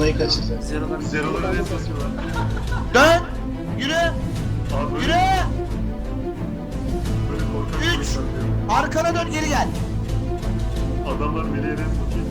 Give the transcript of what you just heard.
Turnayı kaçırdı. Zerolar. Zeroları res basıyorlar. Dön. Yürü. Abi böyle, Yürü. böyle korkak Üç. Şey polis atıyor. Arkana dön geri gel. Adamlar nereye res basıyor?